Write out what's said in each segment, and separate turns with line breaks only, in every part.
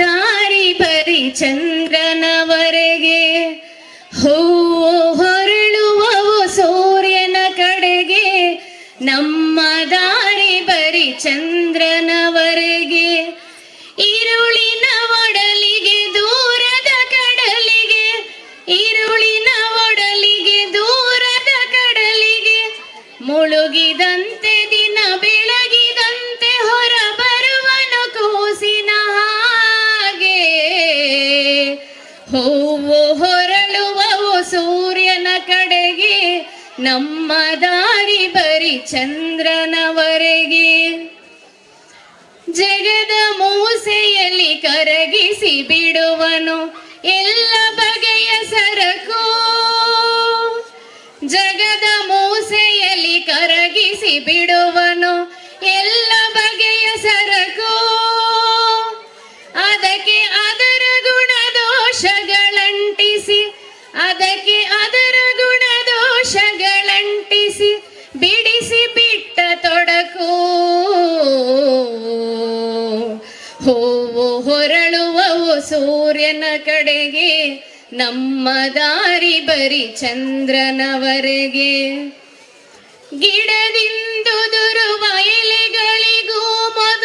ದಾರಿ ಬರಿ ಚಂದ್ರನವರೆಗೆ ಹೂವು ಹೊರಳುವವು ಸೂರ್ಯನ ಕಡೆಗೆ, ನಮ್ಮ ದಾರಿ ಬರಿ ಚಂದ್ರನವರೆಗೆ ಈರುಳಿನ ಒಡಲಿಗೆ ದೂರದ ಕಡಲಿಗೆ ಈರುಳಿನ ಒಡಲಿಗೆ ದೂರದ ಕಡಲಿಗೆ. ಮುಳುಗಿದಂತೆ ದಿನ ಬೆಳಗಿದಂತೆ ಹೊರ ನಮ್ಮ ದಾರಿ ಬರಿ ಚಂದ್ರನವರೆಗೆ. ಜಗದ ಮೂಸೆಯಲ್ಲಿ ಕರಗಿಸಿ ಬಿಡುವನು ಎಲ್ಲ ಬಗೆಯ ಸರಕು. ಜಗದ ಮೂಸೆಯಲ್ಲಿ ಕರಗಿಸಿ ಬಿಡುವನು ಎಲ್ಲ ಬಗೆಯ ಸರಕು. ಸೂರ್ಯನ ಕಡೆಗೆ, ನಮ್ಮ ದಾರಿ ಬರಿ ಚಂದ್ರನವರೆಗೆ. ಗಿಡದಿಂದುದುರುವ ಎಲೆಗಳಿಗೂ ಮದ,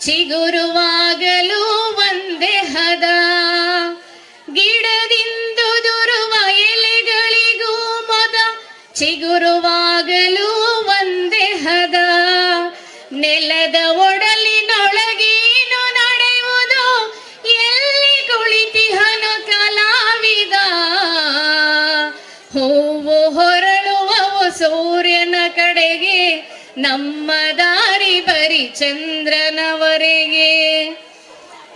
ಚಿಗುರುವಾಗಲೂ ಒಂದೇ ಹದ. ಗಿಡದಿಂದುದುರುವ ಎಲೆಗಳಿಗೂ ಮದ, ಚಿಗುರುವಾಗಲು ನಮ್ಮ ದಾರಿ ಬರಿ ಚಂದ್ರನವರೆಗೆ.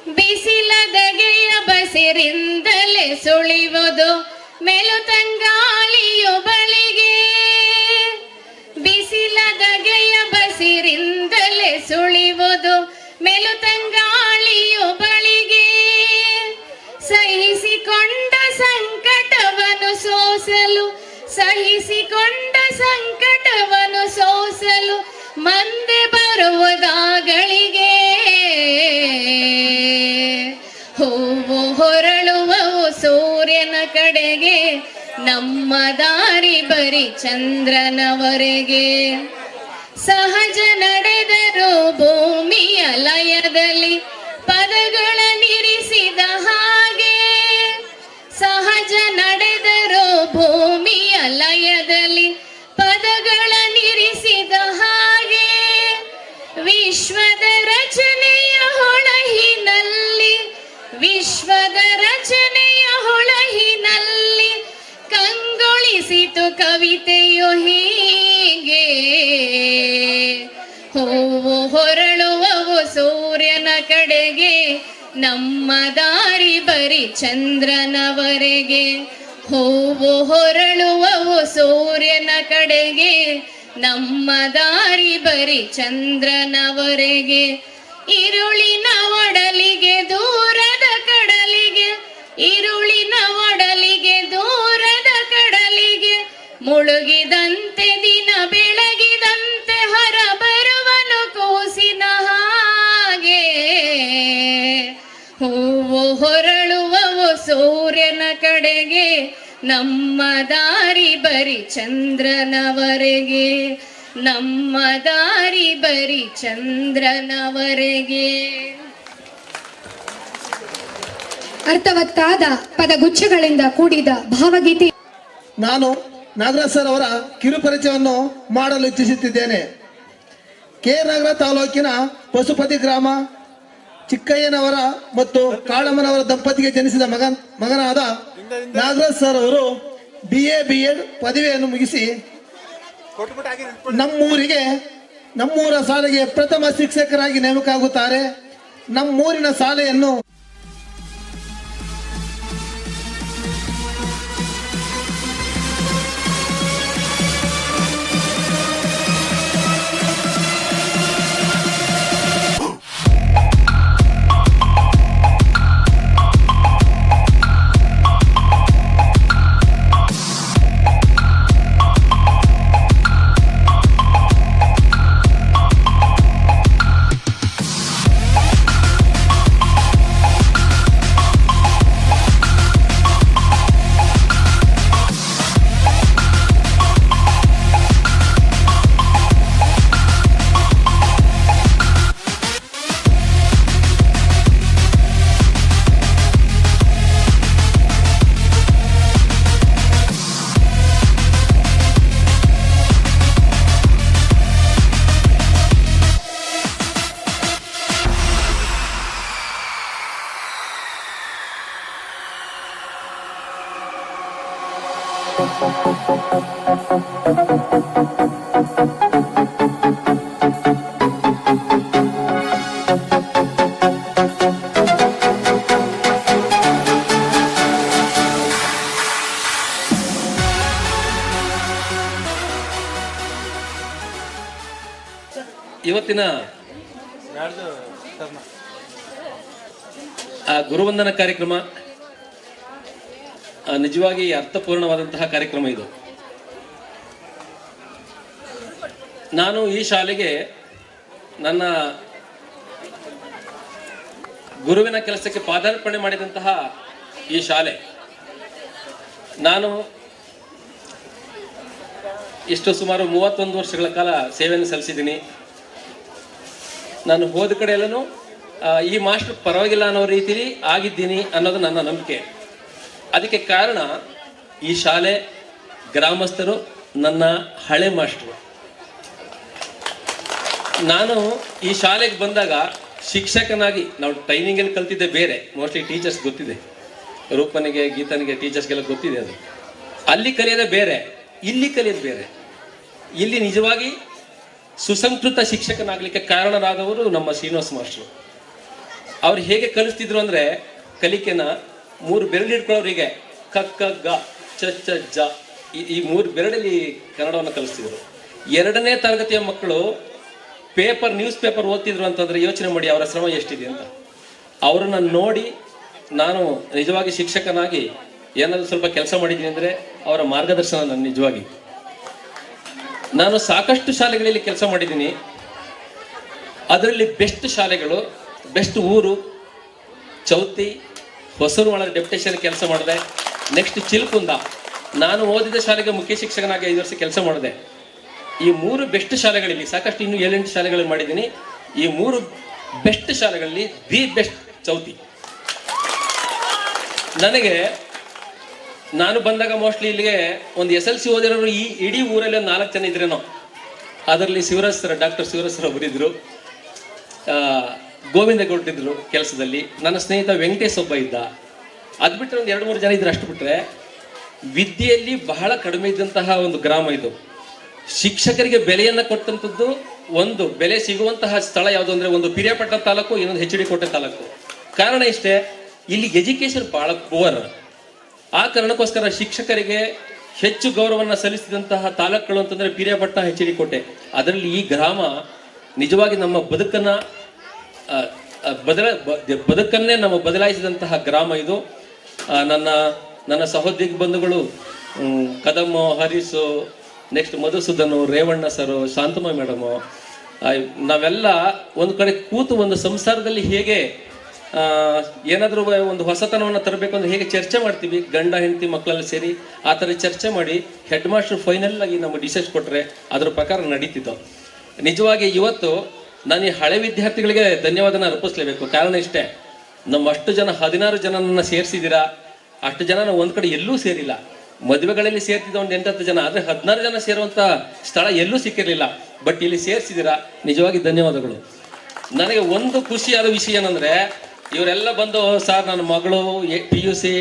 ಬಿಸಿಲದಗೆಯ ಬಸಿರಿಂದಲೇ ಸುಳಿವುದು ಮೆಲುತಂಗಾಳಿಯು ಬಳಿಗೆ. ಬಿಸಿಲದಗೆಯ ಬಸಿರಿಂದಲೇ ಸುಳಿವುದು ಮೆಲುತಂಗಾಳಿಯು ಬಳಿಗೆ. ಸಹಿಸಿಕೊಂಡ ಸಂಕಟವನ್ನು ಸೋಸಲು, ಸಹಿಸಿಕೊಂಡ ಸಂಕಟವನ್ನು ಕಡೆಗೆ ನಮ್ಮ ದಾರಿ ಬರಿ ಚಂದ್ರನವರೆಗೆ. ಸಹಜ ನಮ್ಮ ದಾರಿ ಬರಿ ಚಂದ್ರನವರೆಗೆ. ಹೋವು ಹೊರಳುವವು ಸೂರ್ಯನ ಕಡೆಗೆ. ನಮ್ಮ ದಾರಿ ಬರಿ ಚಂದ್ರನವರೆಗೆ. ಇರುಳಿನ ಒಡಲಿಗೆ, ದೂರದ ಕಡಲಿಗೆ. ಇರುಳಿನ ಒಡಲಿಗೆ, ದೂರದ ಕಡಲಿಗೆ. ಮುಳುಗಿದಂತೆ, ದಿನ ಬೆಳಗಿದಂತೆ. ಹೊರಳುವವು ಸೂರ್ಯನ ಕಡೆಗೆ ನಮ್ಮ ದಾರಿ ಬರಿ ಚಂದ್ರನವರೆಗೆ. ನಮ್ಮ ದಾರಿ ಬರಿ ಚಂದ್ರನವರೆಗೆ.
ಅರ್ಥವತ್ತಾದ ಪದಗುಚ್ಛಗಳಿಂದ ಕೂಡಿದ ಭಾವಗೀತೆ.
ನಾನು ನಾಗರಾಜ್ ಸರ್ ಅವರ ಕಿರುಪರಿಚಯವನ್ನು ಮಾಡಲು ಇಚ್ಛಿಸುತ್ತಿದ್ದೇನೆ. ಕೆ. ನಗರ ತಾಲೂಕಿನ ಪಶುಪತಿ ಗ್ರಾಮ ಚಿಕ್ಕಯ್ಯನವರ ಮತ್ತು ಕಾಳಮ್ಮನವರ ದಂಪತಿಗೆ ಜನಿಸಿದ ಮಗ ಮಗನಾದ ನಾಗರಾಜ್ ಸರ್ ಅವರು ಬಿ ಎ ಬಿ ಎಡ್ ಪದವಿಯನ್ನು ಮುಗಿಸಿ ನಮ್ಮೂರಿಗೆ ನಮ್ಮೂರ ಶಾಲೆಗೆ ಪ್ರಥಮ ಶಿಕ್ಷಕರಾಗಿ ನೇಮಕ ಆಗುತ್ತಾರೆ ನಮ್ಮೂರಿನ ಶಾಲೆಯನ್ನು
ಇವತ್ತಿನ ಆ ಗುರುವಂದನ ಕಾರ್ಯಕ್ರಮ ನಿಜವಾಗಿ ಅರ್ಥಪೂರ್ಣವಾದಂತಹ ಕಾರ್ಯಕ್ರಮ ಇದು. ನಾನು ಈ ಶಾಲೆಗೆ ನನ್ನ ಗುರುವಿನ ಕೆಲಸಕ್ಕೆ ಪಾದಾರ್ಪಣೆ ಮಾಡಿದಂತಹ ಈ ಶಾಲೆ. ನಾನು ಇಷ್ಟು ಸುಮಾರು ಮೂವತ್ತೊಂದು ವರ್ಷಗಳ ಕಾಲ ಸೇವೆಯನ್ನು ಸಲ್ಲಿಸಿದ್ದೀನಿ. ನಾನು ಹೋದ ಕಡೆ ಎಲ್ಲನೂ ಈ ಮಾಸ್ಟರ್ ಪರವಾಗಿಲ್ಲ ಅನ್ನೋ ರೀತಿಲಿ ಆಗಿದ್ದೀನಿ ಅನ್ನೋದು ನನ್ನ ನಂಬಿಕೆ. ಅದಕ್ಕೆ ಕಾರಣ ಈ ಶಾಲೆ ಗ್ರಾಮಸ್ಥರು ನನ್ನ ಹಳೆ ಮಾಸ್ಟ್ರು. ನಾನು ಈ ಶಾಲೆಗೆ ಬಂದಾಗ ಶಿಕ್ಷಕನಾಗಿ ನಾವು ಟ್ರೈನಿಂಗಲ್ಲಿ ಕಲ್ತಿದ್ದೆ ಬೇರೆ ಮೋಸ್ಟ್ಲಿ ಟೀಚರ್ಸ್ ಗೊತ್ತಿದೆ. ರೂಪನಿಗೆ, ಗೀತನಿಗೆ ಟೀಚರ್ಸ್ಗೆಲ್ಲ ಗೊತ್ತಿದೆ ಅದು. ಅಲ್ಲಿ ಕಲಿಯೋದೇ ಬೇರೆ, ಇಲ್ಲಿ ಕಲಿಯೋದು ಬೇರೆ. ಇಲ್ಲಿ ನಿಜವಾಗಿ ಸುಸಂಸ್ಕೃತ ಶಿಕ್ಷಕನಾಗಲಿಕ್ಕೆ ಕಾರಣರಾದವರು ನಮ್ಮ ಶ್ರೀನಿವಾಸ ಮಾಸ್ಟ್ರು. ಅವ್ರು ಹೇಗೆ ಕಲಿಸ್ತಿದ್ರು ಅಂದರೆ ಕಲಿಕೆನ ಮೂರು ಬೆರಳು ಹಿಡ್ಕೊಳ್ಳೋರಿಗೆ ಕ ಕ, ಗ, ಚ ಚ ಈ ಮೂರು ಬೆರಳಲ್ಲಿ ಕನ್ನಡವನ್ನು ಕಲಿಸ್ತಿದ್ರು. ಎರಡನೇ ತರಗತಿಯ ಮಕ್ಕಳು ಪೇಪರ್, ನ್ಯೂಸ್ ಪೇಪರ್ ಓದ್ತಿದ್ರು ಅಂತಂದ್ರೆ ಯೋಚನೆ ಮಾಡಿ ಅವರ ಶ್ರಮ ಎಷ್ಟಿದೆ ಅಂತ. ಅವರನ್ನು ನೋಡಿ ನಾನು ನಿಜವಾಗಿ ಶಿಕ್ಷಕನಾಗಿ ಏನಾದರೂ ಸ್ವಲ್ಪ ಕೆಲಸ ಮಾಡಿದ್ದೀನಿ ಅಂದ್ರೆ ಅವರ ಮಾರ್ಗದರ್ಶನ ನನ್ನ ನಿಜವಾಗಿ. ನಾನು ಸಾಕಷ್ಟು ಶಾಲೆಗಳಲ್ಲಿ ಕೆಲಸ ಮಾಡಿದ್ದೀನಿ. ಅದರಲ್ಲಿ ಬೆಸ್ಟ್ ಶಾಲೆಗಳು, ಬೆಸ್ಟ್ ಊರು, ಚೌತಿ ಹೊಸರು ಒಳಗೆ ಡೆಪ್ಯುಟೇಷನ್ ಕೆಲಸ ಮಾಡಿದೆ. ನೆಕ್ಸ್ಟ್ ಚಿಲ್ಕುಂದ. ನಾನು ಓದಿದ ಶಾಲೆಗೆ ಮುಖ್ಯ ಶಿಕ್ಷಕನಾಗಿ ಐದು ವರ್ಷ ಕೆಲಸ ಮಾಡಿದೆ. ಈ ಮೂರು ಬೆಸ್ಟ್ ಶಾಲೆಗಳಲ್ಲಿ ಸಾಕಷ್ಟು ಇನ್ನೂ ಏಳೆಂಟು ಶಾಲೆಗಳಲ್ಲಿ ಮಾಡಿದ್ದೀನಿ. ಈ ಮೂರು ಬೆಸ್ಟ್ ಶಾಲೆಗಳಲ್ಲಿ ದಿ ಬೆಸ್ಟ್ ಚೌತಿ. ನನಗೆ ನಾನು ಬಂದಾಗ ಮೋಸ್ಟ್ಲಿ ಇಲ್ಲಿಗೆ ಒಂದು ಎಸ್ ಎಲ್ ಸಿ ಓದಿರೋರು ಈ ಇಡೀ ಊರಲ್ಲಿ ಒಂದು ನಾಲ್ಕು ಜನ ಇದ್ರೇನೋ. ಅದರಲ್ಲಿ Shivaraj sir doctor Shivaraj sir ಅವರಿದ್ರು ಆ, ಗೋವಿಂದ ಗೌಡ್ರಿದ್ರು ಕೆಲಸದಲ್ಲಿ. ನನ್ನ ಸ್ನೇಹಿತ ವೆಂಕಟೇಶ್ ಒಬ್ಬ ಇದ್ದ. ಅದು ಬಿಟ್ಟರೆ ಒಂದು ಎರಡು ಮೂರು ಜನ ಇದ್ರು ಅಷ್ಟು ಬಿಟ್ಟರೆ ವಿದ್ಯೆಯಲ್ಲಿ ಬಹಳ ಕಡಿಮೆ ಇದ್ದಂತಹ ಒಂದು ಗ್ರಾಮ ಇದು. ಶಿಕ್ಷಕರಿಗೆ ಬೆಲೆಯನ್ನು ಕೊಟ್ಟಂಥದ್ದು ಒಂದು ಬೆಲೆ ಸಿಗುವಂತಹ ಸ್ಥಳ ಯಾವುದು ಅಂದ್ರೆ ಒಂದು ಪಿರಿಯಾಪಟ್ಟಣ ತಾಲೂಕು ಇನ್ನೊಂದು ಹೆಚ್ ಡಿ ಕೋಟೆ ತಾಲೂಕು. ಕಾರಣ ಇಷ್ಟೇ ಇಲ್ಲಿ ಎಜುಕೇಶನ್ ಬಹಳ ಪುವರ್. ಆ ಕಾರಣಕ್ಕೋಸ್ಕರ ಶಿಕ್ಷಕರಿಗೆ ಹೆಚ್ಚು ಗೌರವವನ್ನು ಸಲ್ಲಿಸಿದಂತಹ ತಾಲೂಕುಗಳು ಅಂತಂದ್ರೆ ಪಿರಿಯಾಪಟ್ಟಣ ಹೆಚ್ ಡಿ ಕೋಟೆ. ಅದರಲ್ಲಿ ಈ ಗ್ರಾಮ ನಿಜವಾಗಿ ನಮ್ಮ ಬದುಕನ್ನ ಬದಲ ಬದುಕನ್ನೇ ನಮ್ಮ ಬದಲಾಯಿಸಿದಂತಹ ಗ್ರಾಮ ಇದು. ನನ್ನ ನನ್ನ ಸಹೋದ್ಯೋಗಿ ಬಂಧುಗಳು Kadam Kadam Harish next Madhusudan, Revanna sir Shantamma madam ನಾವೆಲ್ಲ ಒಂದು ಕಡೆ ಕೂತು ಒಂದು ಸಂಸಾರದಲ್ಲಿ ಹೇಗೆ ಏನಾದರೂ ಒಂದು ಹೊಸತನವನ್ನು ತರಬೇಕು ಅಂದ್ರೆ ಹೇಗೆ ಚರ್ಚೆ ಮಾಡ್ತೀವಿ. ಗಂಡ, ಹೆಂಡತಿ ಮಕ್ಕಳೆಲ್ಲ ಸೇರಿ ಆ ಥರ ಚರ್ಚೆ ಮಾಡಿ ಹೆಡ್ ಮಾಸ್ಟರ್ ಫೈನಲ್ ಆಗಿ ನಮ್ಮ ಡಿಸೈಸ್ ಕೊಟ್ಟರೆ ಅದ್ರ ಪ್ರಕಾರ ನಡೀತಿತ್ತು ನಿಜವಾಗಿ ಇವತ್ತು ನಾನು ಈ ಹಳೆ ವಿದ್ಯಾರ್ಥಿಗಳಿಗೆ ಧನ್ಯವಾದನ ಅರ್ಪಿಸ್ಲೇಬೇಕು. ಕಾರಣ ಇಷ್ಟೇ, ನಮ್ಮ ಅಷ್ಟು ಜನ, ಹದಿನಾರು ಜನನನ್ನ ಸೇರಿಸಿದ್ದೀರಾ? ಅಷ್ಟು ಜನ ಒಂದ್ ಕಡೆ ಎಲ್ಲೂ ಸೇರಿಲ್ಲ. ಮದುವೆಗಳಲ್ಲಿ ಸೇರ್ತಿದ್ದ ಒಂದು ಎಂಟತ್ತು ಜನ, ಆದರೆ ಹದಿನಾರು ಜನ ಸೇರುವಂತ ಸ್ಥಳ ಎಲ್ಲೂ ಸಿಕ್ಕಿರಲಿಲ್ಲ. ಬಟ್ ಇಲ್ಲಿ ಸೇರಿಸಿದ್ದೀರಾ? ನಿಜವಾಗಿ ಧನ್ಯವಾದಗಳು. ನನಗೆ ಒಂದು ಖುಷಿಯಾದ ವಿಷಯ ಏನಂದ್ರೆ, ಇವರೆಲ್ಲ ಬಂದು, ಸರ್, ನನ್ನ ಮಗಳು ಪಿ ಯು ಸಿ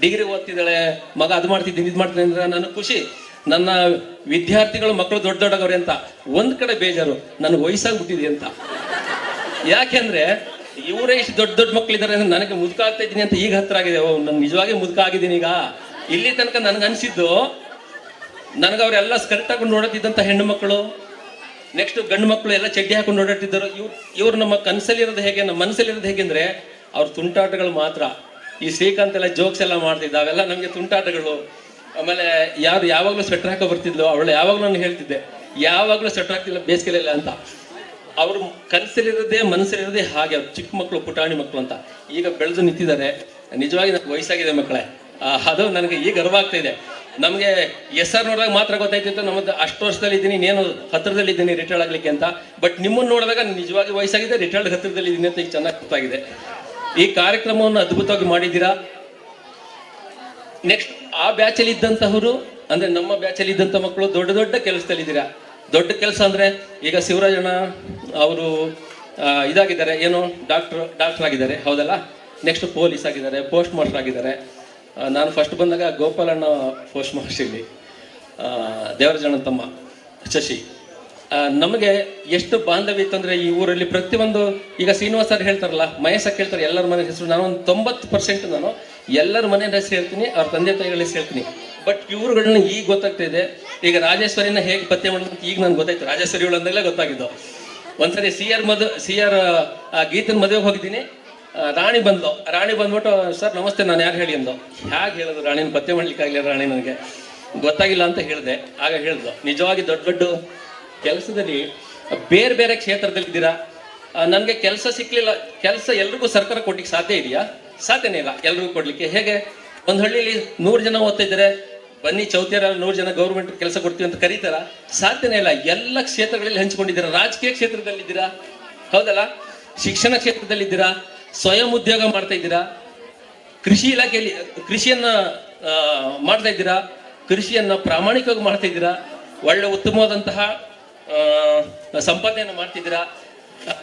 ಡಿಗ್ರಿ ಓದ್ತಿದ್ದಾಳೆ, ಮಗ ಅದು ಮಾಡ್ತಿದ್ದೀನಿ, ಇದು ಮಾಡ್ತೀನಿ ಅಂದ್ರೆ ನನಗೆ ಖುಷಿ. ನನ್ನ ವಿದ್ಯಾರ್ಥಿಗಳು ಮಕ್ಕಳು ದೊಡ್ಡ ದೊಡ್ಡಗವ್ರೆ ಅಂತ, ಒಂದ್ ಕಡೆ ಬೇಜಾರು, ನನಗೆ ವಯಸ್ಸಾಗ್ಬಿಟ್ಟಿದೆ ಅಂತ. ಯಾಕೆಂದ್ರೆ ಇವರೇ ಇಷ್ಟು ದೊಡ್ಡ ದೊಡ್ಡ ಮಕ್ಕಳಿದ್ದಾರೆ ನನಗೆ ಮುದುಕ ಆಗ್ತಾ ಇದ್ದೀನಿ ಅಂತ ಈಗ ಹತ್ರ ಆಗಿದೆ. ಓ ನಾನು ನಿಜವಾಗಿ ಮುದುಕ ಆಗಿದ್ದೀನಿ ಈಗ. ಇಲ್ಲಿ ತನಕ ನನಗೆ ಅನಿಸಿದ್ದು, ನನಗೆ ಅವರೆಲ್ಲ ಸ್ಕರ್ಟ್ ಹಾಕೊಂಡು ನೋಡತ್ತಿದ್ದಂಥ ಹೆಣ್ಣು ಮಕ್ಕಳು, ನೆಕ್ಸ್ಟ್ ಗಂಡು ಮಕ್ಕಳು ಎಲ್ಲ ಚಡ್ಡಿ ಹಾಕೊಂಡು ಓಡಾಡ್ತಿದ್ದರು. ಇವ್ರು ಇವ್ರು ನಮ್ಮ ಕನಸಲ್ಲಿರೋದು ಹೇಗೆ, ನಮ್ಮ ಮನಸ್ಸಲ್ಲಿರೋದು ಅಂದರೆ, ಅವ್ರ ತುಂಟಾಟಗಳು ಮಾತ್ರ. ಈ ಶ್ರೀಕಾಂತ್ ಎಲ್ಲ ಜೋಕ್ಸ್ ಎಲ್ಲ ಮಾಡ್ತಿದ್ದ, ಅವೆಲ್ಲ ನಮಗೆ ತುಂಟಾಟಗಳು. ಆಮೇಲೆ ಯಾರು ಯಾವಾಗಲೂ ಸ್ವೆಟರ್ ಹಾಕೋ ಬರ್ತಿದ್ಲು, ಅವಳು ಯಾವಾಗಲೂ ನಾನು ಹೇಳ್ತಿದ್ದೆ, ಯಾವಾಗಲೂ ಸ್ವೆಟರ್ ಹಾಕ್ತಿಲ್ಲ ಬೇಸಿಗೆಲಿಲ್ಲ ಅಂತ. ಅವ್ರು ಕನಸಲ್ಲಿರೋದೇ ಮನಸ್ಸಲ್ಲಿರೋದೇ ಹಾಗೆ, ಅವ್ರು ಚಿಕ್ಕ ಮಕ್ಕಳು ಪುಟಾಣಿ ಮಕ್ಕಳು ಅಂತ. ಈಗ ಬೆಳೆದು ನಿಂತಿದ್ದಾರೆ. ನಿಜವಾಗಿ ನನಗೆ ವಯಸ್ಸಾಗಿದೆ ಮಕ್ಕಳೇ. ಅದು ನನಗೆ ಈಗ ಗರ್ವ ಆಗ್ತಾ ಇದೆ. ನಮಗೆ ಎಸ್ ಆರ್ ನೋಡಿದಾಗ ಮಾತ್ರ ಗೊತ್ತಾಯ್ತಿತ್ತು, ನಮ್ಮದು ಅಷ್ಟು ವರ್ಷದಲ್ಲಿ ಇದ್ದೀನಿ, ಇನ್ನೇನು ಹತ್ತಿರದಲ್ಲಿ ಇದ್ದೀನಿ ರಿಟೈರ್ಡ್ ಆಗಲಿಕ್ಕೆ ಅಂತ. ಬಟ್ ನಿಮ್ಮನ್ನು ನೋಡಿದಾಗ ನಿಜವಾಗಿ ವಯಸ್ಸಾಗಿದೆ ರಿಟೈರ್ಡ್ ಹತ್ತಿರದಲ್ಲಿ ಇದ್ದೀನಿ ಅಂತ ಈಗ ಚೆನ್ನಾಗಿ ಗೊತ್ತಾಗಿದೆ. ಈ ಕಾರ್ಯಕ್ರಮವನ್ನು ಅದ್ಭುತವಾಗಿ ಮಾಡಿದ್ದೀರಾ? ನೆಕ್ಸ್ಟ್ ಆ ಬ್ಯಾಚಲ್ಲಿ ಇದ್ದಂತಹವರು, ಅಂದ್ರೆ ನಮ್ಮ ಬ್ಯಾಚಲ್ಲಿ ಇದ್ದಂತ ಮಕ್ಕಳು ದೊಡ್ಡ ದೊಡ್ಡ ಕೆಲಸದಲ್ಲಿ ಇದ್ದೀರಾ? ದೊಡ್ಡ ಕೆಲಸ ಅಂದ್ರೆ ಈಗ ಶಿವರಾಜಣ್ಣ ಅವರು ಇದಾಗಿದ್ದಾರೆ. ಏನು? ಡಾಕ್ಟರ್ ಡಾಕ್ಟರ್ ಆಗಿದ್ದಾರೆ. ಹೌದಲ್ಲ? ನೆಕ್ಸ್ಟ್ ಪೊಲೀಸ್ ಆಗಿದ್ದಾರೆ ಪೋಸ್ಟ್ ಮಾಸ್ಟರ್ ಆಗಿದ್ದಾರೆ ನಾನು ಫಸ್ಟ್ ಬಂದಾಗ ಗೋಪಾಲಣ್ಣ ಪೋಸ್ಟ್ ಮಾಸ್ಟರ್ ಇಲ್ಲಿ. ದೇವರಾಜಣ್ಣ ತಮ್ಮ, ಶಶಿ. ನಮಗೆ ಎಷ್ಟು ಬಾಂಧವ್ಯ ಇತ್ತಂದ್ರೆ ಈ ಊರಲ್ಲಿ ಪ್ರತಿಯೊಂದು, ಈಗ ಶ್ರೀನಿವಾಸ್ ಹೇಳ್ತಾರಲ್ಲ, ಮಹೇಶ ಹೇಳ್ತಾರೆ ಎಲ್ಲರ ಮನೆ ಹೆಸರು. ನಾನು ಒಂದು ತೊಂಬತ್ತು ಪರ್ಸೆಂಟ್ ನಾನು ಎಲ್ಲರ ಮನೆ ಸೇರ್ತೀನಿ, ಅವ್ರ ತಂದೆ ತಾಯಿಗಳಲ್ಲಿ ಸೇರ್ತೀನಿ. ಹೇಳ್ತೀನಿ ಬಟ್ ಇವ್ರುಗಳನ್ನ ಈಗ ಗೊತ್ತಾಗ್ತಾ ಇದೆ ಈಗ ರಾಜೇಶ್ವರಿನ ಹೇಗೆ ಪತ್ತೆ ಮಾಡೋದು ಈಗ ನನ್ಗೆ ಗೊತ್ತಾಯ್ತು. ರಾಜೇಶ್ವರಿಗಳು ಅಂದಾಗಲೇ ಗೊತ್ತಾಗಿದ್ದು. ಒಂದ್ಸರಿ ಸಿ ಆರ್ ಮದು, ಸಿ ಆರ್ ಗೀತನ ಮದುವೆಗೆ ಹೋಗಿದ್ದೀನಿ. ರಾಣಿ ಬಂದ್ಲು. ರಾಣಿ ಬಂದ್ಬಿಟ್ಟು, ಸರ್, ನಮಸ್ತೆ, ನಾನು ಯಾರು ಹೇಳಿ? ಅಂದು ಹೇಗೆ ಹೇಳೋದು ರಾಣಿನ ಪತ್ತೆ ಮಾಡ್ಲಿಕ್ಕಾಗಲಿಲ್ಲ ರಾಣಿ ನನಗೆ. ಗೊತ್ತಾಗಿಲ್ಲ ಅಂತ ಹೇಳಿದೆ. ಆಗ ಹೇಳಿದ್ಲು ನಿಜವಾಗಿ ದೊಡ್ಡ ದೊಡ್ಡ ಕೆಲಸದಲ್ಲಿ ಬೇರೆ ಬೇರೆ ಕ್ಷೇತ್ರದಲ್ಲಿದ್ದೀರಾ? ನನಗೆ ಕೆಲಸ ಸಿಕ್ಕಲಿಲ್ಲ ಕೆಲಸ ಎಲ್ರಿಗೂ ಸರ್ಕಾರ ಕೊಡ್ಲಿಕ್ಕೆ ಸಾಧ್ಯ ಇದೆಯಾ? ಸಾಧ್ಯನೇ ಇಲ್ಲ. ಎಲ್ರಿಗೂ ಕೊಡ್ಲಿಕ್ಕೆ. ಹೇಗೆ? ಒಂದು ಹಳ್ಳಿಲಿ ನೂರು ಜನ ಓದ್ತಾ ಇದ್ದಾರೆ ಬನ್ನಿ ಚೌತಿಯರ ನೂರು ಜನ ಗೌರ್ಮೆಂಟ್ ಕೆಲಸ ಕೊಡ್ತೀವಿ ಅಂತ ಕರೀತಾರ? ಸಾಧ್ಯನೇ ಇಲ್ಲ. ಎಲ್ಲ ಕ್ಷೇತ್ರಗಳಲ್ಲಿ ಹಂಚಿಕೊಂಡಿದ್ದೀರಾ? ರಾಜಕೀಯ ಕ್ಷೇತ್ರದಲ್ಲಿದ್ದೀರಾ? ಹೌದಲ್ಲ? ಶಿಕ್ಷಣ ಕ್ಷೇತ್ರದಲ್ಲಿದ್ದೀರಾ? ಸ್ವಯಂ ಉದ್ಯೋಗ ಮಾಡ್ತಾ ಇದ್ದೀರಾ? ಕೃಷಿ ಇಲಾಖೆಯಲ್ಲಿ, ಕೃಷಿಯನ್ನ ಮಾಡ್ತಾ ಇದ್ದೀರಾ? ಕೃಷಿಯನ್ನ ಪ್ರಾಮಾಣಿಕವಾಗಿ ಮಾಡ್ತಾ ಇದ್ದೀರಾ? ಒಳ್ಳೆ ಉತ್ತಮವಾದಂತಹ ಸಂಪಾದನೆಯನ್ನು ಮಾಡ್ತಿದ್ದೀರಾ?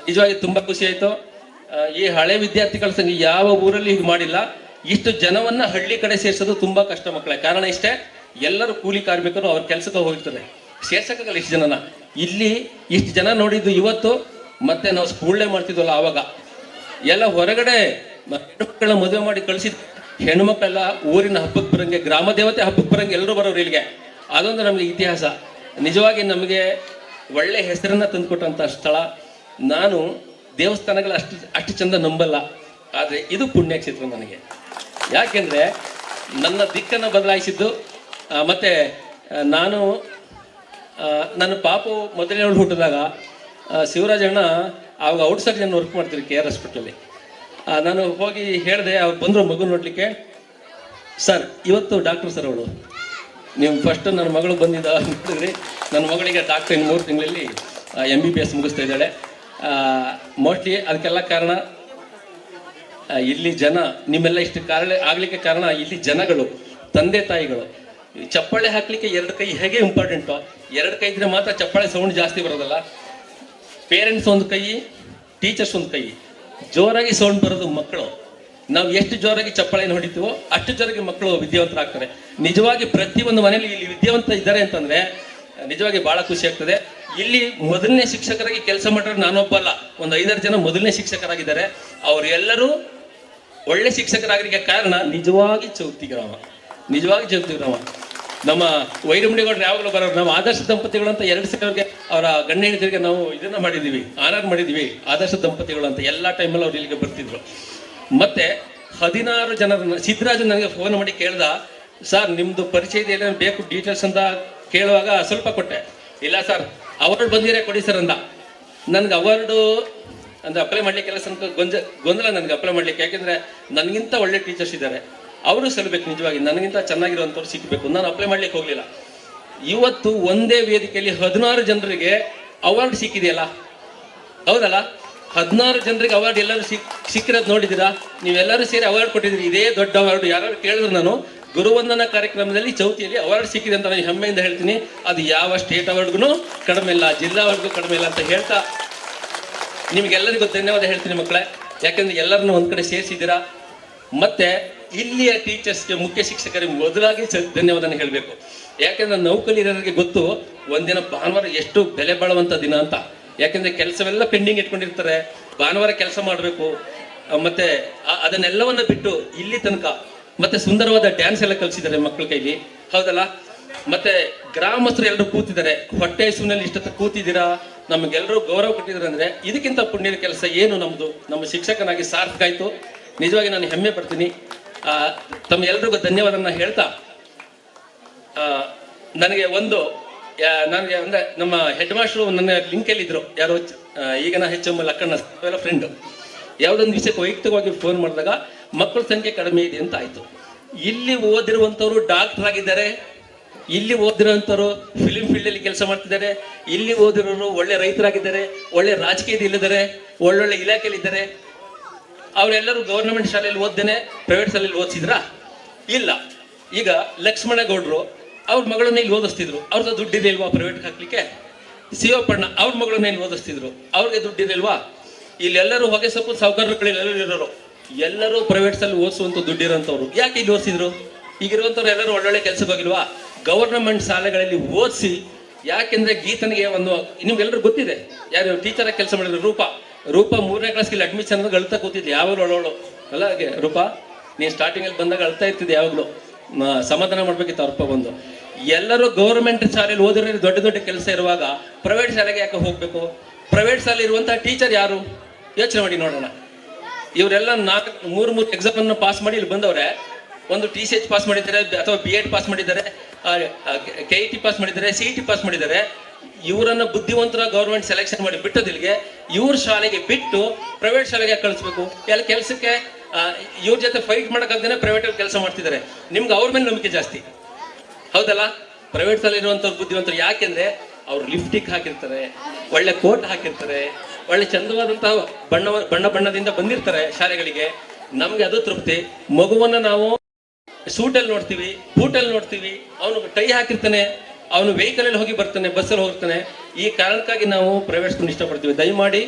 ನಿಜವಾಗಿ ತುಂಬಾ ಖುಷಿ ಆಯ್ತು. ಈ ಹಳೆ ವಿದ್ಯಾರ್ಥಿಗಳ ಸಂಘ ಯಾವ ಊರಲ್ಲಿ ಹೀಗೆ ಮಾಡಿಲ್ಲ, ಇಷ್ಟು ಜನವನ್ನ ಹಳ್ಳಿ ಕಡೆ ಸೇರಿಸೋದು ತುಂಬಾ ಕಷ್ಟ ಮಕ್ಕಳೇ. ಕಾರಣ ಇಷ್ಟೇ, ಎಲ್ಲರೂ ಕೂಲಿ ಕಾರ್ಮಿಕರು ಅವ್ರ ಕೆಲಸಕ್ಕೆ ಹೋಗಿರ್ತಾರೆ ಸೇರ್ಸಕ್ಕಾಗಲ್ಲ ಇಷ್ಟು ಜನನ. ಇಲ್ಲಿ ಇಷ್ಟು ಜನ ನೋಡಿದ್ದು ಇವತ್ತು, ಮತ್ತೆ ನಾವು ಸ್ಕೂಲ್ನೇ ಮಾಡ್ತಿದ್ವಲ್ಲ ಆವಾಗ. ಎಲ್ಲ ಹೊರಗಡೆ ಹೆಣ್ಮಕ್ಳನ್ನ ಮದುವೆ ಮಾಡಿ ಕಳಿಸಿದ ಹೆಣ್ಮಕ್ಳೆಲ್ಲ ಊರಿನ ಹಬ್ಬಕ್ಕೆ ಬರಂಗೆ, ಗ್ರಾಮ ದೇವತೆ ಹಬ್ಬಕ್ಕೆ ಬರಂಗೆ ಎಲ್ಲರೂ ಬರೋರು ಇಲ್ಲಿಗೆ. ಅದೊಂದು ನಮಗೆ ಇತಿಹಾಸ. ನಿಜವಾಗಿ ನಮಗೆ ಒಳ್ಳೆ ಹೆಸರನ್ನ ತಂದುಕೊಟ್ಟಂತ ಸ್ಥಳ. ನಾನು ದೇವಸ್ಥಾನಗಳ ಅಷ್ಟು ಅಷ್ಟು ಚಂದ ನಂಬಲ್ಲ. ಆದರೆ ಇದು ಪುಣ್ಯಕ್ಷೇತ್ರ ನನಗೆ. ಯಾಕೆಂದರೆ ನನ್ನ ದಿಕ್ಕನ್ನು ಬದಲಾಯಿಸಿದ್ದು ಮತ್ತು ನಾನು ನನ್ನ ಪಾಪು ಮೊದಲನೇವಳು ಹುಟ್ಟಿದಾಗ ಶಿವರಾಜಣ್ಣ ಆವಾಗ ಔಟ್ ಸರ್ಜನ್ ವರ್ಕ್ ಮಾಡ್ತೀರಿ ಕೆ ಆರ್ ಹಾಸ್ಪಿಟಲಲ್ಲಿ ನಾನು ಹೋಗಿ ಹೇಳಿದೆ, ಅವ್ರು ಬಂದರು ಮಗು ನೋಡಲಿಕ್ಕೆ, ಸರ್, ಇವತ್ತು ಡಾಕ್ಟರ್ ಸರ್ ಅವಳು. ನೀವು ಫಸ್ಟ್ ನನ್ನ ಮಗಳು ಬಂದಿದ್ದ ನೋಡಿದ್ರಿ ನನ್ನ ಮಗಳಿಗೆ ಡಾಕ್ಟರ್ ಇನ್ನು ಮೂರು ತಿಂಗಳಲ್ಲಿ ಎಂ ಬಿ ಬಿ ಎಸ್ ಮುಗಿಸ್ತಾ ಇದ್ದಾಳೆ. ಮೋಸ್ಟ್ಲಿ ಅದಕ್ಕೆಲ್ಲ ಕಾರಣ ಇಲ್ಲಿ ಜನ, ನಿಮ್ಮೆಲ್ಲ ಇಷ್ಟು ಕಾರಣ, ಆಗ್ಲಿಕ್ಕೆ ಕಾರಣ ಇಲ್ಲಿ ಜನಗಳು, ತಂದೆ ತಾಯಿಗಳು. ಚಪ್ಪಾಳೆ ಹಾಕ್ಲಿಕ್ಕೆ ಎರಡು ಕೈ ಹೇಗೆ ಇಂಪಾರ್ಟೆಂಟು ಎರಡು ಕೈ ಇದ್ರೆ ಮಾತ್ರ ಚಪ್ಪಾಳೆ ಸೌಂಡ್ ಜಾಸ್ತಿ ಬರೋದಲ್ಲ. ಪೇರೆಂಟ್ಸ್ ಒಂದು ಕೈ ಟೀಚರ್ಸ್ ಒಂದು ಕೈ. ಜೋರಾಗಿ ಸೌಂಡ್ ಬರೋದು ಮಕ್ಕಳು. ನಾವು ಎಷ್ಟು ಜೋರಾಗಿ ಚಪ್ಪಾಳೆಯನ್ನು ಹೊಡಿತೀವೋ ಅಷ್ಟು ಜೋರಾಗಿ ಮಕ್ಕಳು ವಿದ್ಯಾವಂತರಾಗ್ತಾರೆ. ನಿಜವಾಗಿ ಪ್ರತಿಯೊಂದು ಮನೆಯಲ್ಲಿ ಇಲ್ಲಿ ವಿದ್ಯಾವಂತ ಇದ್ದಾರೆ ಅಂತಂದ್ರೆ, ನಿಜವಾಗಿ ಬಹಳ ಖುಷಿ ಆಗ್ತದೆ. ಇಲ್ಲಿ ಮೊದಲನೇ ಶಿಕ್ಷಕರಾಗಿ ಕೆಲಸ ಮಾಡಿದ್ರೆ ನಾನೊಬ್ಬ ಅಲ್ಲ. ಒಂದು ಐದಾರು ಜನ ಮೊದಲನೇ ಶಿಕ್ಷಕರಾಗಿದ್ದಾರೆ. ಅವರೆಲ್ಲರೂ ಒಳ್ಳೆ ಶಿಕ್ಷಕರಾಗಲಿಕ್ಕೆ ಕಾರಣ ನಿಜವಾಗಿ ಚೌತಿ ಗ್ರಾಮ ನಿಜವಾಗಿ ಚೌತಿ ಗ್ರಾಮ ನಮ್ಮ ವೈರಮಣಿಗೌಡರು ಯಾವಾಗಲೂ ಬರೋರು ನಾವು ಆದರ್ಶ ದಂಪತಿಗಳು ಅಂತ ಎರಡು ಸಾವಿರಗೆ ಅವರ ಗಂಡ ಹೆಂಡತಿಗೆ ನಾವು ಇದನ್ನ ಮಾಡಿದೀವಿ ಆನರ್ ಮಾಡಿದೀವಿ, ಆದರ್ಶ ದಂಪತಿಗಳು ಅಂತ ಎಲ್ಲಾ ಟೈಮಲ್ಲಿ ಅವ್ರು ಇಲ್ಲಿಗೆ ಬರ್ತಿದ್ರು. ಮತ್ತೆ ಹದಿನಾರು ಜನರನ್ನ ಸಿದ್ದರಾಜು ನನಗೆ ಫೋನ್ ಮಾಡಿ ಕೇಳ್ದ, ಸರ್, ನಿಮ್ದು ಪರಿಚಯದ ಏನೇನು ಬೇಕು ಡೀಟೇಲ್ಸ್ ಅಂತ ಕೇಳುವಾಗ ಸ್ವಲ್ಪ ಕೊಟ್ಟೆ. ಇಲ್ಲ ಸರ್ ಅವಾರ್ಡ್ ಬಂದಿರೇ ಕೊಡಿ ಸರ್ ಅಂತ ನನ್ಗೆ ಅವಾರ್ಡು ಅಂದ್ರೆ ಅಪ್ಲೈ ಮಾಡ್ಲಿಕ್ಕೆ ಕೆಲಸ ಗೊಂಜ, ಗೊಂದಲ ನನಗೆ ಅಪ್ಲೈ ಮಾಡ್ಲಿಕ್ಕೆ. ಯಾಕೆಂದರೆ ನನಗಿಂತ ಒಳ್ಳೆ ಟೀಚರ್ಸ್ ಇದ್ದಾರೆ ಅವರು ಸಲ್ಬೇಕು ನಿಜವಾಗಿ. ನನಗಿಂತ ಚೆನ್ನಾಗಿರುವಂಥವ್ರು ಸಿಕ್ಕಬೇಕು ನಾನು ಅಪ್ಲೈ ಮಾಡ್ಲಿಕ್ಕೆ ಹೋಗಲಿಲ್ಲ. ಇವತ್ತು ಒಂದೇ ವೇದಿಕೆಯಲ್ಲಿ ಹದಿನಾರು ಜನರಿಗೆ ಅವಾರ್ಡ್ ಸಿಕ್ಕಿದೆಯಲ್ಲ? ಹೌದಲ್ಲ? ಹದಿನಾರು ಜನರಿಗೆ ಅವಾರ್ಡ್ ಎಲ್ಲರೂ ಸಿಕ್, ಸಿಕ್ಕಿರೋದು ನೋಡಿದ್ದೀರಾ? ನೀವೆಲ್ಲರೂ ಸೇರಿ ಅವಾರ್ಡ್ ಕೊಟ್ಟಿದ್ದೀರಿ. ಇದೇ ದೊಡ್ಡ ಅವಾರ್ಡ್. ಯಾರು ಕೇಳಿದ್ರು ನಾನು ಗುರುವಂದನಾ ಕಾರ್ಯಕ್ರಮದಲ್ಲಿ ಚೌತಿಯಲ್ಲಿ ಅವಾರ್ಡ್ ಸಿಕ್ಕಿದೆ ಅಂತ ನಾನು ಹೆಮ್ಮೆಯಿಂದ ಹೇಳ್ತೀನಿ. ಅದು ಯಾವ ಸ್ಟೇಟ್ ಅವಾರ್ಡ್ಗೂ ಕಡಿಮೆ ಇಲ್ಲ, ಜಿಲ್ಲಾ ಅವಾರ್ಡ್ಗೂ ಕಡಿಮೆ ಇಲ್ಲ ಅಂತ ಹೇಳ್ತಾ ನಿಮಗೆಲ್ಲರಿಗೂ ಧನ್ಯವಾದ ಹೇಳ್ತೀನಿ ಮಕ್ಕಳೇ. ಯಾಕಂದ್ರೆ ಎಲ್ಲರನ್ನು ಒಂದ್ ಕಡೆ ಸೇರಿಸಿದ್ದೀರಾ. ಮತ್ತೆ ಇಲ್ಲಿಯ ಟೀಚರ್ಸ್ಗೆ ಮುಖ್ಯ ಶಿಕ್ಷಕರಿಗೆ ಮೊದಲಾಗಿ ಧನ್ಯವಾದ ಧನ್ಯವಾದನ ಹೇಳಬೇಕು. ಯಾಕಂದ್ರೆ ನೌಕರಿರೋರಿಗೆ ಗೊತ್ತು, ಒಂದಿನ ಭಾನುವಾರ ಎಷ್ಟು ಬೆಲೆ ಬಾಳುವಂತ ದಿನ ಅಂತ. ಯಾಕಂದ್ರೆ ಕೆಲಸವೆಲ್ಲ ಪೆಂಡಿಂಗ್ ಇಟ್ಕೊಂಡಿರ್ತಾರೆ. ಭಾನುವಾರ ಕೆಲಸ ಮಾಡಬೇಕು. ಮತ್ತೆ ಅದನ್ನೆಲ್ಲವನ್ನ ಬಿಟ್ಟು ಇಲ್ಲಿ ತನಕ ಮತ್ತೆ ಸುಂದರವಾದ ಡ್ಯಾನ್ಸ್ ಎಲ್ಲ ಕಲಿಸಿದ್ದಾರೆ ಮಕ್ಕಳ ಕೈಲಿ. ಹೌದಲ್ಲ? ಮತ್ತೆ ಗ್ರಾಮಸ್ಥರು ಎಲ್ಲರೂ ಕೂತಿದ್ದಾರೆ. ಹೊಟ್ಟೆ ಹಸುವಿನಲ್ಲಿ ಇಷ್ಟೊತ್ತು ಕೂತಿದ್ದೀರಾ? ನಮಗೆಲ್ಲರೂ ಗೌರವ ಕೊಟ್ಟಿದ್ದಾರೆ ಅಂದ್ರೆ ಇದಕ್ಕಿಂತ ಪುಣ್ಯದ ಕೆಲಸ ಏನು ನಮ್ದು? ನಮ್ಮ ಶಿಕ್ಷಕನಾಗಿ ಸಾರ್ಥಕ ಆಯ್ತು. ನಿಜವಾಗಿ ನಾನು ಹೆಮ್ಮೆ ಪಡ್ತೀನಿ. ಆ, ತಮ್ಮ ಎಲ್ರಿಗೂ ಧನ್ಯವಾದನ ಹೇಳ್ತಾ ನನಗೆ ಒಂದು ನನಗೆ ಅಂದ್ರೆ ನಮ್ಮ ಹೆಡ್ ಮಾಸ್ಟ್ರು ನನ್ನ ಲಿಂಕಲ್ಲಿ ಇದ್ರು. ಯಾರೋ ಈಗ ಹೆಚ್ ಎಂ ಲಕ್ಕಣ್ಣ ಫ್ರೆಂಡ್ ಯಾವುದೊಂದು ವಿಷಯಕ್ಕೆ ವೈಯಕ್ತಿಕವಾಗಿ ಫೋನ್ ಮಾಡಿದಾಗ ಮಕ್ಕಳ ಸಂಖ್ಯೆ ಕಡಿಮೆ ಇದೆ ಅಂತ ಆಯ್ತು. ಇಲ್ಲಿ ಓದಿರುವಂತವರು ಡಾಕ್ಟರ್ ಆಗಿದ್ದಾರೆ, ಇಲ್ಲಿ ಓದಿರುವಂತವರು ಫಿಲಿಂ ಫೀಲ್ಡ್ ಅಲ್ಲಿ ಕೆಲಸ ಮಾಡ್ತಿದ್ದಾರೆ, ಇಲ್ಲಿ ಓದಿರೋರು ಒಳ್ಳೆ ರೈತರಾಗಿದ್ದಾರೆ, ಒಳ್ಳೆ ರಾಜಕೀಯದಲ್ಲಿದ್ದಾರೆ, ಒಳ್ಳೊಳ್ಳೆ ಇಲಾಖೆಯಲ್ಲಿದ್ದಾರೆ. ಅವರೆಲ್ಲರೂ ಗೌರ್ಮೆಂಟ್ ಶಾಲೆಯಲ್ಲಿ ಓದ್ದೇನೆ ಪ್ರೈವೇಟ್ ಶಾಲೆಯಲ್ಲಿ ಓದಿಸಿದ್ರಾ? ಇಲ್ಲ. ಈಗ ಲಕ್ಷ್ಮಣ ಗೌಡ್ರು ಅವ್ರ ಮಗಳನ್ನ ಇಲ್ಲಿ ಓದಿಸ್ತಿದ್ರು. ಅವ್ರದ್ದು ದುಡ್ಡಿದೆ ಪ್ರೈವೇಟ್ ಹಾಕ್ಲಿಕ್ಕೆ? ಶಿವಪ್ಪಣ್ಣ ಅವ್ರ ಮಗಳನ್ನ ಇಲ್ಲಿ ಓದಿಸ್ತಿದ್ರು. ಅವ್ರಿಗೆ ದುಡ್ಡಿದೆ ಇಲ್ಲೆಲ್ಲರೂ ಹೊಗೆ ಸೊಪ್ಪು ಸಾವುಕಾರರುಗಳೆಲ್ಲರೂ ಇರೋರು. ಎಲ್ಲರೂ ಪ್ರೈವೇಟ್ಸ್ ಅಲ್ಲಿ ಓದಿಸುವಂತ ದುಡ್ಡಿರೋಂಥವ್ರು ಯಾಕೆ ಇಲ್ಲಿ ಓದಿಸಿದ್ರು? ಈಗಿರುವಂಥವ್ರು ಎಲ್ಲರೂ ಒಳ್ಳೊಳ್ಳೆ ಕೆಲಸ ಹೋಗಿಲ್ವಾ? ಗವರ್ನಮೆಂಟ್ ಶಾಲೆಗಳಲ್ಲಿ ಓದಿಸಿ, ಯಾಕೆಂದ್ರೆ ಗೀತನಿಗೆ ಒಂದು ನಿಮ್ಗೆಲ್ಲರೂ ಗೊತ್ತಿದೆ? ಯಾರು ಟೀಚರ್ ಕೆಲಸ ಮಾಡಿದ್ರು? ರೂಪ. ರೂಪ ಮೂರನೇ ಕ್ಲಾಸ್ಗೆ ಅಡ್ಮಿಷನ್ ಅಳ್ತಾ ಕೂತಿದ್ದೆ ಯಾವಾಗಲೂ ಒಳ್ಳೋಳು ಅಲ್ಲ ಹಾಗೆ, ರೂಪ? ನೀನು ಸ್ಟಾರ್ಟಿಂಗ್ ಅಲ್ಲಿ ಬಂದಾಗ ಅಳ್ತಾ ಇರ್ತಿದ್ದೆ ಯಾವಾಗಲೂ. ಸಮಾಧಾನ ಮಾಡ್ಬೇಕಿತ್ತು ಅರ್ಪ ಬಂದು. ಎಲ್ಲರೂ ಗೌರ್ಮೆಂಟ್ ಶಾಲೆಯಲ್ಲಿ ಓದಿರೋ ದೊಡ್ಡ ದೊಡ್ಡ ಕೆಲಸ ಇರುವಾಗ ಪ್ರೈವೇಟ್ ಶಾಲೆಗೆ ಯಾಕೆ ಹೋಗ್ಬೇಕು? ಪ್ರೈವೇಟ್ ಶಾಲೆ ಇರುವಂತಹ ಟೀಚರ್ ಯಾರು? ಯೋಚನೆ ಮಾಡಿ ನೋಡೋಣ. ಇವರೆಲ್ಲ ನಾಲ್ಕು, ಮೂರು ಮೂರು ಎಕ್ಸಾಮ್ ಅನ್ನು ಪಾಸ್ ಮಾಡಿ ಇಲ್ಲಿ ಬಂದವ್ರೆ. ಒಂದು ಟಿ ಸಿ ಎಚ್ ಪಾಸ್ ಮಾಡಿದ್ದಾರೆ ಅಥವಾ ಬಿ ಎಡ್ ಪಾಸ್ ಮಾಡಿದ್ದಾರೆ ಕೆ ಇ ಟಿ ಪಾಸ್ ಮಾಡಿದ್ದಾರೆ ಸಿ ಇ ಟಿ ಪಾಸ್ ಮಾಡಿದ್ದಾರೆ. ಇವರನ್ನ ಬುದ್ಧಿವಂತರ ಗೌರ್ಮೆಂಟ್ ಸೆಲೆಕ್ಷನ್ ಮಾಡಿ ಬಿಟ್ಟದಿಲ್ಗೆ ಇವ್ರ ಶಾಲೆಗೆ ಬಿಟ್ಟು ಪ್ರೈವೇಟ್ ಶಾಲೆಗೆ ಕಳಿಸ್ಬೇಕು. ಎಲ್ಲ ಕೆಲಸಕ್ಕೆ ಇವ್ರ ಜೊತೆ ಫೈಟ್ ಮಾಡೋಕ್ಕಾಗ್ದೇ ಪ್ರೈವೇಟ್ ಕೆಲಸ ಮಾಡ್ತಿದ್ದಾರೆ. ನಿಮ್ಗೆ ಅವ್ರ ಮೇಲೆ ನಂಬಿಕೆ ಜಾಸ್ತಿ. ಹೌದಲ್ಲ? ಪ್ರೈವೇಟ್ ಅಲ್ಲಿ ಇರುವಂತವ್ರು ಬುದ್ಧಿವಂತರು ಯಾಕೆಂದ್ರೆ ಅವ್ರು ಲಿಫ್ಟಿಕ್ ಹಾಕಿರ್ತಾರೆ, ಒಳ್ಳೆ ಕೋಟ್ ಹಾಕಿರ್ತಾರೆ. ಒಳ್ಳೆ ಚಂದವಾದಂತಹ ಬಣ್ಣ ಬಣ್ಣ ಬಣ್ಣದಿಂದ ಬಂದಿರ್ತಾರೆ ಶಾಲೆಗಳಿಗೆ. ನಮ್ಗೆ ಅದು ತೃಪ್ತಿ. ಮಗುವನ್ನ ನಾವು ಸೂಟಲ್ಲಿ ನೋಡ್ತೀವಿ, ಬೂಟಲ್ಲಿ ನೋಡ್ತೀವಿ. ಅವನು ಟೈ ಹಾಕಿರ್ತಾನೆ, ಅವನು ವೆಹಿಕಲ್ ಅಲ್ಲಿ ಹೋಗಿ ಬರ್ತಾನೆ ಬಸ್ಸಲ್ಲಿ ಹೋಗ್ತಾನೆ. ಈ ಕಾರಣಕ್ಕಾಗಿ ನಾವು ಸ್ಕೂಲ್ ಇಷ್ಟಪಡ್ತೀವಿ. ದಯಮಾಡಿ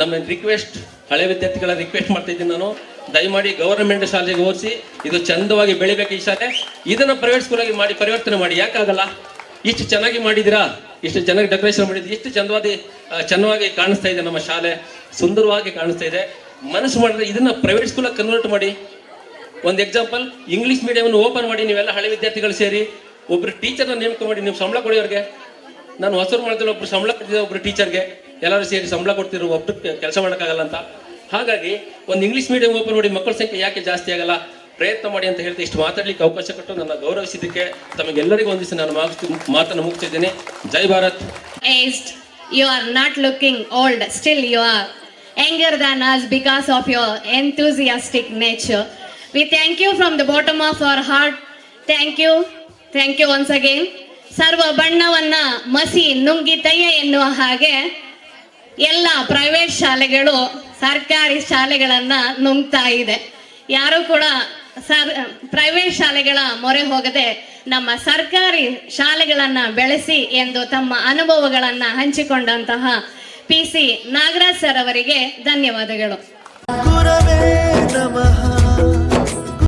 ನಮ್ಮ ರಿಕ್ವೆಸ್ಟ್ ಹಳೆ ವಿದ್ಯಾರ್ಥಿಗಳ ರಿಕ್ವೆಸ್ಟ್ ಮಾಡ್ತಾ ಇದ್ದೀನಿ ನಾನು. ದಯಮಾಡಿ ಗವರ್ನಮೆಂಟ್ ಶಾಲೆಗೆ ಓದಿಸಿ, ಇದು ಚಂದವಾಗಿ ಬೆಳಿಬೇಕು ಈ ಶಾಲೆ. ಇದನ್ನ ಪ್ರೈವೇಟ್ ಸ್ಕೂಲಾಗಿ ಮಾಡಿ, ಪರಿವರ್ತನೆ ಮಾಡಿ. ಯಾಕಾಗಲ್ಲ? ಇಷ್ಟು ಚೆನ್ನಾಗಿ ಮಾಡಿದ್ದೀರಾ? ಇಷ್ಟು ಚೆನ್ನಾಗಿ ಡೆಕೋರೇಷನ್ ಮಾಡಿದ್ದು ಎಷ್ಟು ಚಂದವಾಗಿ ಚೆನ್ನಾಗಿ ಕಾಣಿಸ್ತಾ ಇದೆ ನಮ್ಮ ಶಾಲೆ, ಸುಂದರವಾಗಿ ಕಾಣಿಸ್ತಾ ಇದೆ. ಮನಸ್ಸು ಮಾಡಿದ್ರೆ ಇದನ್ನ ಪ್ರೈವೇಟ್ ಸ್ಕೂಲಾಗಿ ಕನ್ವರ್ಟ್ ಮಾಡಿ. ಒಂದು ಎಕ್ಸಾಂಪಲ್ ಇಂಗ್ಲಿಷ್ ಮೀಡಿಯಂ ಓಪನ್ ಮಾಡಿ, ನೀವೆಲ್ಲ ಹಳೆ ವಿದ್ಯಾರ್ಥಿಗಳು ಸೇರಿ, ಒಬ್ರು ಟೀಚರ್ನ ನೇಮಕ ಮಾಡಿ, ನೀವು ಸಂಬಳ ಕೊಡಿ ನಾನು ಹೊಸರು ಮಾಡಿದ್ರೆ ಒಬ್ರು ಸಂಬಳ ಕೊಡ್ತಿದ್ದೆ ಒಬ್ರು ಟೀಚರ್ಗೆ ಎಲ್ಲರೂ ಸೇರಿ ಸಂಬಳ ಕೊಡ್ತಿರೋ ಒಬ್ರು ಕೆಲಸ ಮಾಡೋಕ್ಕಾಗಲ್ಲ ಅಂತ. ಹಾಗಾಗಿ, ಒಂದು ಇಂಗ್ಲಿಷ್ ಮೀಡಿಯಂ ಓಪನ್ ಮಾಡಿ, ಮಕ್ಕಳ ಸಂಖ್ಯೆ ಯಾಕೆ ಜಾಸ್ತಿ ಆಗಲ್ಲ? ಪ್ರಯತ್ನ ಮಾಡಿ ಅಂತ ಹೇಳಿ ಇಷ್ಟು ಮಾತಾಡ್ಲಿಕ್ಕೆ ಅವಕಾಶ ಕೊಟ್ಟು ನನ್ನ ಗೌರವ ಸಿದ್ದಕ್ಕೆ ತಮಗೆಲ್ಲರಿಗೂ ಒಂದಿಸ ನಾನು ಮಾತನ್ನು ಮುಗ್ತಾ ಇದ್ದೇನೆ. ಜೈ Bharat.
You are not looking old still you are younger than us because of your enthusiastic nature we thank you from the bottom of our heart thank you thank you once again ಸರ್ವ ಬಣ್ಣವನ್ನ ಮಸಿ ನುಂಗಿ ತಯ್ಯ ಎನ್ನುವ ಹಾಗೆ ಎಲ್ಲ private ಶಾಲೆಗಳು, ಸರ್ಕಾರಿ ಶಾಲೆಗಳನ್ನ ನುಂಗ್ತಾ ಇದೆ. ಯಾರು ಕೂಡ ಸರ್ ಪ್ರೈವೇಟ್ ಶಾಲೆಗಳ ಮೊರೆ ಹೋಗದೆ ನಮ್ಮ ಸರ್ಕಾರಿ ಶಾಲೆಗಳನ್ನ ಬೆಳೆಸಿ ಎಂದು ತಮ್ಮ ಅನುಭವಗಳನ್ನ ಹಂಚಿಕೊಂಡಂತಹ ಪಿ ಸಿ ನಾಗರಾಜ್ ಸರ್ ಅವರಿಗೆ ಧನ್ಯವಾದಗಳು.
ನಮಃ.